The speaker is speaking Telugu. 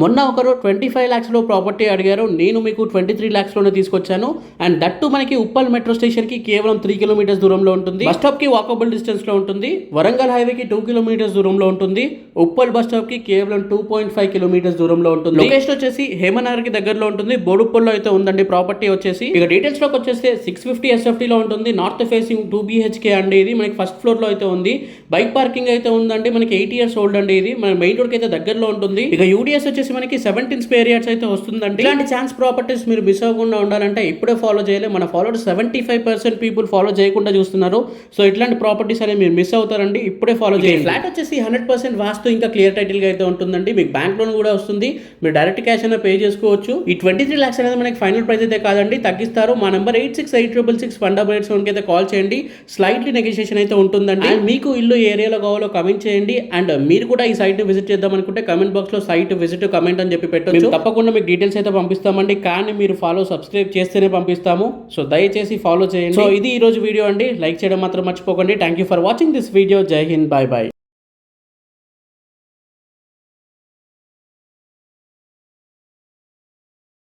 మొన్న ఒకరు ట్వంటీ ఫైవ్ ల్యాక్స్లో ప్రాపర్టీ అడిగారు. నేను మీకు ట్వంటీ త్రీ ల్యాక్స్లోనే తీసుకొచ్చాను. అండ్ దట్టు మనకి ఉప్పల్ మెట్రో స్టేషన్కి కేవలం త్రీ కిలోమీటర్స్ దూరంలో ఉంటుంది. బస్ స్టాప్కి వాకబుల్ డిస్టెన్స్లో ఉంటుంది. వరంగల్ హైవేకి టూ కిలోమీటర్స్ దూరంలో ఉంటుంది. ఉప్పల్ బస్ స్టాప్కి కేవలం టూ పాయింట్ ఫైవ్ కిలోమీటర్స్ దూరంలో ఉంటుంది. లొకేషన్ వచ్చేసి హేమనగర్కి దగ్గరలో ఉంటుంది. బోడుప్పల్లో అయితే ఉందండి ప్రాపర్టీ వచ్చేసి. ఇక డీటెయిల్స్లోకి వచ్చేస్తే సిక్స్ ఫిఫ్టీ ఎస్ఎఫ్టీలో ఉంటుంది. నార్త్ ఫేసింగ్ టూ బీహెచ్కే అండి ఇది. మనకి ఫస్ట్ ఫ్లోర్లో అయితే ఉంది. బైక్ పార్కింగ్ అయితే ఉందండి. మనకి ఎయిట్ ఇయర్స్ ఓల్డ్ అండి ఇది. మన మెయిన్ రోడ్కి అయితే దగ్గరలో ఉంటుంది. ఇక యూడిఎస్ వచ్చేసి మనకి సెవెంటీన్ స్పేర్ యార్డ్స్ అయితే వస్తుందండి. ఇలాంటి ఛాన్స్ ప్రాపర్టీస్ మీరు మిస్ అవ్వకుండా ఉండాలంటే ఇప్పుడే ఫాలో చేయాలి. మన followed seventy five percent people follow చేయకుండా చూస్తున్నారు. సో ఇట్లాంటి ప్రాపర్టీస్ అనేవి మీరు మిస్ అవుతారండి. ఇప్పుడే ఫాలో చేయండి. ఫ్లాట్ వచ్చేసి హండ్రెడ్ పర్సెంట్ వాస్తు ఇంకా క్లియర్ టైటిల్గా అయితే ఉంటుందండి. మీకు బ్యాంక్ లోన్ కూడా వస్తుంది. మీరు డైరెక్ట్ క్యాష్ అయినా పే చేసుకోవచ్చు. ఈ ట్వంటీ త్రీ లాక్స్ అనేది మనకి ఫైనల్ ప్రైస్ అయితే కాదండి. తగ్గిస్తారు. మా number eight six eight triple six one double eight సెవెన్కి అయితే కాల్ చేయండి. స్లైట్లీ నెగోషియేషన్ అయితే ఉంటుందండి. అండ్ మీకు ఇల్లు ఏ ఏరియాలో కావాలో కమెంట్ చేయండి. అండ్ మీరు కూడా ఈ సైట్ విజిట్ చేద్దాం అనుకుంటే కమెంట్ బాక్స్లో సైట్ విజిట్ కమెంట్ అని చెప్పి పెట్టొచ్చు. తప్పకుండా మీకు డీటెయిల్స్ అయితే పంపిస్తామండి. కానీ మీరు ఫాలో సబ్స్క్రైబ్ చేస్తేనే పంపిస్తాము. సో దయచేసి ఫాలో చేయండి. సో ఇది ఈ రోజు వీడియో అండి. లైక్ చేయడం మాత్రం మర్చిపోకండి. Thank you for watching this video జై హింద్ బాయ్ బాయ్